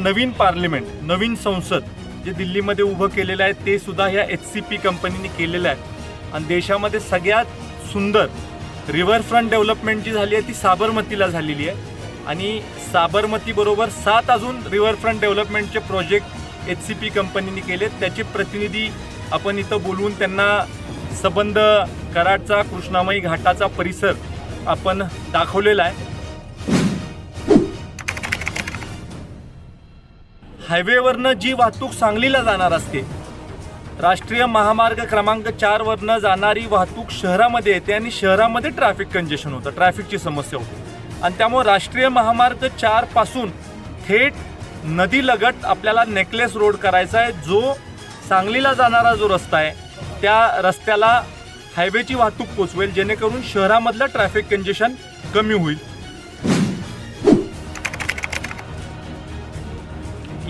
नवीन parliament नवीन संसद जे दिल्लीमध्ये उभं केलेलं आहे ते सुद्धा ह्या एच सी पी कंपनीने केलेलं आहे. आणि देशामध्ये सगळ्यात सुंदर रिव्हरफ्रंट डेव्हलपमेंट जी झाली आहे ती साबरमतीला झालेली आहे. आणि साबरमतीबरोबर सात अजून रिव्हरफ्रंट डेव्हलपमेंटचे प्रोजेक्ट एच सी पी कंपनीने केले त्याचे प्रतिनिधी आपण इथं बोलवून त्यांना सबंध कराडचा कृष्णामाई घाटाचा परिसर आपण दाखवलेला आहे. हायवेवरनं जी वाहतूक सांगलीला जाणार असते राष्ट्रीय महामार्ग क्रमांक चारवरनं जाणारी वाहतूक शहरामध्ये येते आणि शहरामध्ये ट्रॅफिक कंजेशन होतं ट्रॅफिकची समस्या होते. आणि त्यामुळे राष्ट्रीय महामार्ग चारपासून थेट नदीलगत आपल्याला नेकलेस रोड करायचा आहे. जो सांगलीला जाणारा जो रस्ता आहे त्या रस्त्याला हायवेची वाहतूक पोचवेल जेणेकरून शहरामधलं ट्रॅफिक कंजेशन कमी होईल.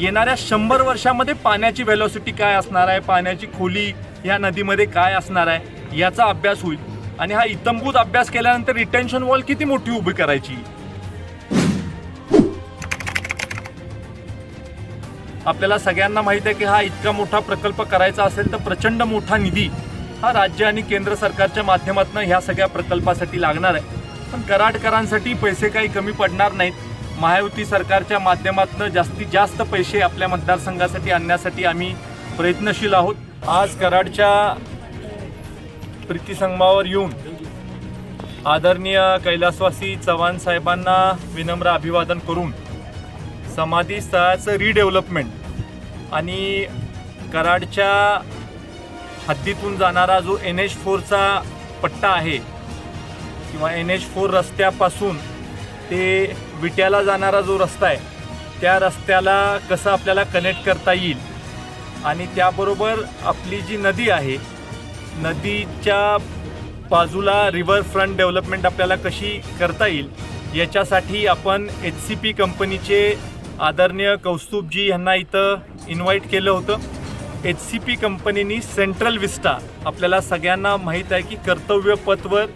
येणाऱ्या शंभर वर्षामध्ये पाण्याची व्हॅलॉसिटी काय असणार आहे? पाण्याची खोली ह्या नदीमध्ये काय असणार आहे? याचा अभ्यास होईल. आणि हा इतंभूत अभ्यास केल्यानंतर रिटेन्शन वॉल किती मोठी उभी करायची? आपल्याला सगळ्यांना माहीत आहे की हा इतका मोठा प्रकल्प करायचा असेल तर प्रचंड मोठा निधी हा राज्य आणि केंद्र सरकारच्या माध्यमातून ह्या सगळ्या प्रकल्पासाठी लागणार आहे. पण कराडकरांसाठी पैसे काही कमी पडणार नाहीत. महायुती सरकारच्या माध्यमातून जास्तीत जास्त पैसे आपल्या मतदारसंघासाठी आणण्यासाठी आम्ही प्रयत्नशील आहोत. आज कराडच्या प्रीतीसंगमावर येऊन आदरणीय कैलासवासी चव्हाण साहेबांना विनम्र अभिवादन करून समाधी स्थळाचं रिडेव्हलपमेंट आणि कराडच्या हद्दीतून जाणारा जो एन एच फोरचा पट्टा आहे किंवा एन एच फोर रस्त्यापासून ते विट्याला जाणारा जो रस्ता आहे त्या रस्त्याला कसं आपल्याला कनेक्ट करता येईल? आणि त्याबरोबर आपली जी नदी आहे नदीच्या बाजूला रिव्हर फ्रंट डेव्हलपमेंट आपल्याला कशी करता येईल याच्यासाठी आपण एच सी पी कंपनीचे आदरणीय कौस्तुभजी यांना इथं इन्व्हाइट केलं होतं. एच सी पी कंपनीनी सेंट्रल विस्टा आपल्याला सगळ्यांना माहीत आहे की कर्तव्य पथवर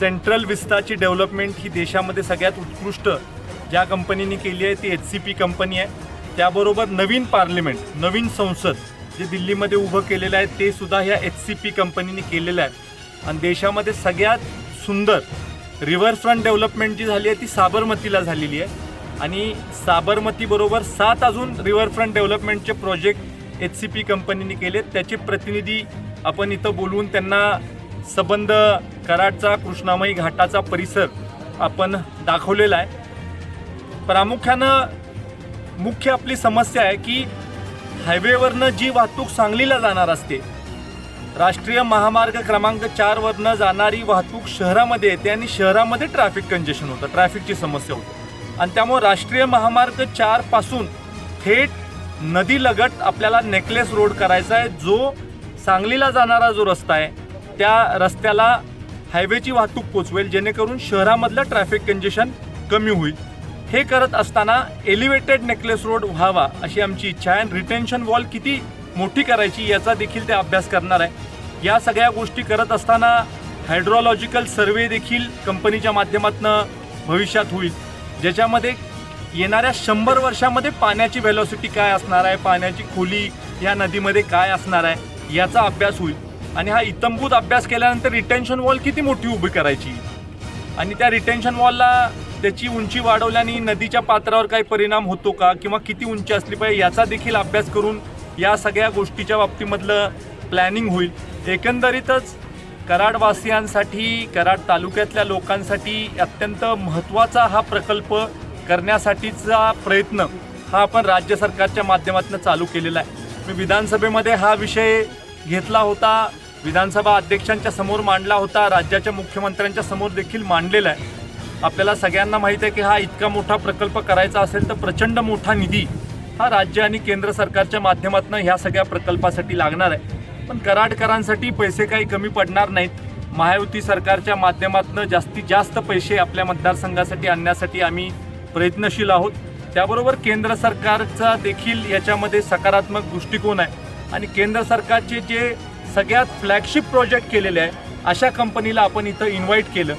सेंट्रल विस्ताची डेव्हलपमेंट ही देशामध्ये सगळ्यात उत्कृष्ट ज्या कंपनीने केली आहे ती एच सी पी कंपनी आहे. त्याबरोबर नवीन पार्लिमेंट नवीन संसद जे दिल्लीमध्ये उभं केलेलं आहे ते सुद्धा ह्या एच सी पी कंपनीने केलेलं आहे. आणि देशामध्ये सगळ्यात सुंदर रिव्हरफ्रंट डेव्हलपमेंट जी झाली आहे ती साबरमतीला झालेली आहे. आणि साबरमतीबरोबर सात अजून रिव्हरफ्रंट डेव्हलपमेंटचे प्रोजेक्ट एच सी पी कंपनीने केले त्याचे प्रतिनिधी आपण इथं बोलवून त्यांना सबंध कराडचा कृष्णामाई घाटाचा परिसर आपण दाखवलेला आहे. प्रामुख्यानं मुख्य आपली समस्या आहे की हायवेवरनं जी वाहतूक सांगलीला जाणार असते राष्ट्रीय महामार्ग क्रमांक चारवरनं जाणारी वाहतूक शहरामध्ये येते आणि शहरामध्ये ट्रॅफिक कंजेशन होतं ट्रॅफिकची समस्या होते. आणि त्यामुळे राष्ट्रीय महामार्ग चारपासून थेट नदीलगत आपल्याला नेकलेस रोड करायचा आहे जो सांगलीला जाणारा जो रस्ता आहे त्या रस्त्याला हायवेची वाहतूक पोचवेल जेणेकरून शहरामधलं ट्रॅफिक कंजेशन कमी होईल. हे करत असताना एलिव्हेटेड नेकलेस रोड व्हावा अशी आमची इच्छा आहे. आणि रिटेन्शन वॉल किती मोठी करायची याचा देखील ते अभ्यास करणार आहे. या सगळ्या गोष्टी करत असताना हायड्रॉलॉजिकल सर्वे देखील कंपनीच्या माध्यमातून भविष्यात होईल. ज्याच्यामध्ये येणाऱ्या शंभर वर्षामध्ये पाण्याची व्हॅलॉसिटी काय असणार आहे? पाण्याची खोली या नदीमध्ये काय असणार आहे? याचा अभ्यास होईल. आणि हा इतंभूत अभ्यास केल्यानंतर रिटेन्शन वॉल किती मोठी उभी करायची? आणि त्या रिटेन्शन वॉलला त्याची उंची वाढवल्याने नदीच्या पात्रावर काही परिणाम होतो का? किंवा किती उंची असली पाहिजे? याचा देखील अभ्यास करून या सगळ्या गोष्टीच्या बाबतीमधलं प्लॅनिंग होईल. एकंदरीतच कराडवासियांसाठी कराड तालुक्यातल्या लोकांसाठी अत्यंत महत्त्वाचा हा प्रकल्प करण्यासाठीचा प्रयत्न हा आपण राज्य सरकारच्या माध्यमातून चालू केलेला आहे. मी विधानसभेमध्ये हा विषय घेतला होता. विधानसभा अध्यक्षांच्या समोर मांडला होता. राज्याच्या मुख्यमंत्र्यांच्या समोर देखील मांडलेला आहे. आपल्याला सगळ्यांना माहीत आहे की हा इतका मोठा प्रकल्प करायचा असेल तर प्रचंड मोठा निधी हा राज्य आणि केंद्र सरकारच्या माध्यमातून ह्या सगळ्या प्रकल्पासाठी लागणार आहे. पण कराडकरांसाठी पैसे काही कमी पडणार नाहीत. महायुती सरकारच्या माध्यमातून जास्तीत जास्त पैसे आपल्या मतदारसंघासाठी आणण्यासाठी आम्ही प्रयत्नशील आहोत. त्याबरोबर केंद्र सरकारचा देखील याच्यामध्ये सकारात्मक दृष्टिकोन आहे. आणि केंद्र सरकारचे जे सगळ्यात फ्लॅगशिप प्रोजेक्ट केलेले आहे अशा कंपनीला आपण इथं इन्व्हाइट केलं.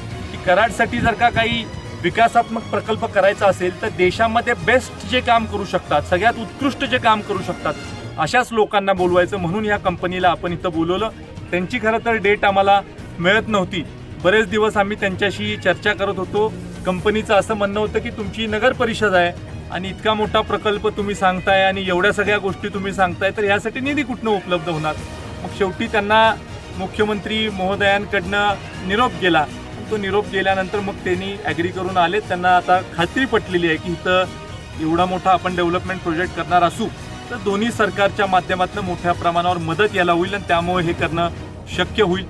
कराडसाठी जर का काही विकासात्मक प्रकल्प करायचा असेल तर देशामध्ये बेस्ट जे काम करू शकतात सगळ्यात उत्कृष्ट जे काम करू शकतात अशाच लोकांना बोलवायचं. म्हणून ह्या कंपनीला आपण इथं बोलवलं. त्यांची खरं तर डेट आम्हाला मिळत नव्हती. बरेच दिवस आम्ही त्यांच्याशी चर्चा करत होतो. कंपनीचं असं म्हणणं होतं की तुमची नगर परिषद आहे आणि इतका मोठा प्रकल्प तुम्ही सांगताय आणि एवढ्या सगळ्या गोष्टी तुम्ही सांगताय तर ह्यासाठी निधी कुठनं उपलब्ध होणार? मग शेवटी त्यांना मुख्यमंत्री महोदयांकडनं निरोप गेला. तो निरोप गेल्यानंतर मग त्यांनी ॲग्री करून आले. त्यांना आता खात्री पटलेली आहे की इथं एवढा मोठा आपण डेव्हलपमेंट प्रोजेक्ट करणार असू तर दोन्ही सरकारच्या माध्यमातून मोठ्या प्रमाणावर मदत याला होईल आणि त्यामुळे हे करणं शक्य होईल.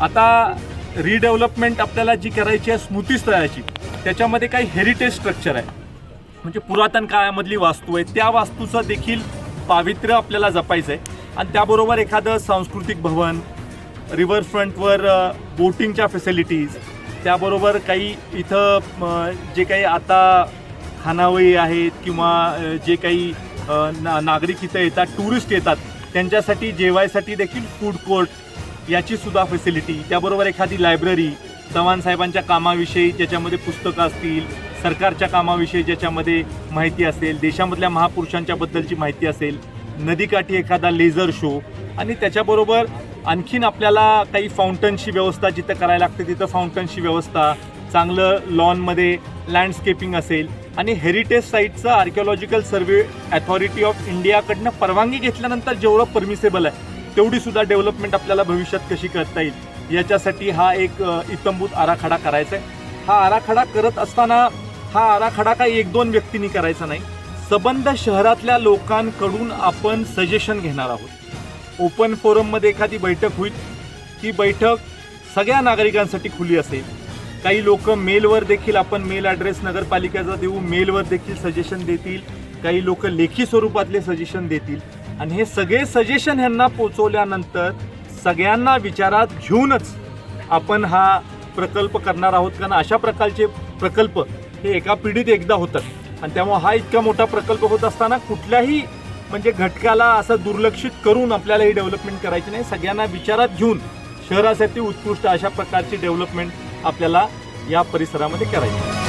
आता रिडेव्हलपमेंट आपल्याला जी करायची आहे स्मृतीस्थळाची त्याच्यामध्ये काही हेरिटेज स्ट्रक्चर आहे. म्हणजे पुरातन काळामधली वास्तू आहे. त्या वास्तूचं देखील पावित्र्य आपल्याला जपायचं आहे आणि त्याबरोबर एखादं सांस्कृतिक भवन रिव्हरफ्रंटवर बोटिंगच्या फॅसिलिटीज त्याबरोबर काही इथं जे काही आता खानावळी आहेत किंवा जे काही ना नागरिक इथं येतात टुरिस्ट येतात त्यांच्यासाठी जेवायसाठी देखील फूड कोर्ट याची सुद्धा फॅसिलिटी त्याबरोबर एखादी लायब्ररी चव्हाण साहेबांच्या कामाविषयी ज्याच्यामध्ये पुस्तकं असतील सरकारच्या कामाविषयी ज्याच्यामध्ये माहिती असेल देशामधल्या महापुरुषांच्या बद्दलची माहिती असेल नदीकाठी एखादा लेझर शो आणि त्याच्याबरोबर आणखीन आपल्याला काही फाउंटनची व्यवस्था जिथं करायला लागते तिथं फाउंटनची व्यवस्था चांगलं लॉनमध्ये लँडस्केपिंग असेल. आणि हेरिटेज साईटचं आर्किओलॉजिकल सर्वे अथॉरिटी ऑफ इंडियाकडनं परवानगी घेतल्यानंतर जेवढं परमिसेबल आहे तेवढीसुद्धा डेव्हलपमेंट आपल्याला भविष्यात कशी करता येईल याच्यासाठी हा एक इतंभूत आराखडा करायचा आहे. हा आराखडा करत असताना हा आराखडा काही एक दोन व्यक्तींनी करायचा नाही. सबंध शहरातल्या लोकांकडून आपण सजेशन घेणार आहोत. ओपन फोरममध्ये एखादी बैठक होईल. ती बैठक सगळ्या नागरिकांसाठी खुली असेल. काही लोक मेलवर देखील आपण मेल ॲड्रेस नगरपालिकेचा देऊ मेलवर देखील सजेशन देतील. काही लोक लेखी स्वरूपातले सजेशन देतील. आणि हे सगळे सजेशन ह्यांना पोचवल्यानंतर सगळ्यांना विचारात घेऊनच आपण हा प्रकल्प करणार आहोत. कारण अशा प्रकारचे प्रकल्प हे एका पिढीत एकदा होतात. आणि त्यामुळे हा इतका मोठा प्रकल्प होत असताना कुठल्याही म्हणजे घटकाला असं दुर्लक्षित करून आपल्याला ही डेव्हलपमेंट करायची नाही सगळ्यांना विचारात घेऊन शहरासाठी उत्कृष्ट अशा प्रकारची डेव्हलपमेंट आपल्याला या परिसरामध्ये करायची आहे.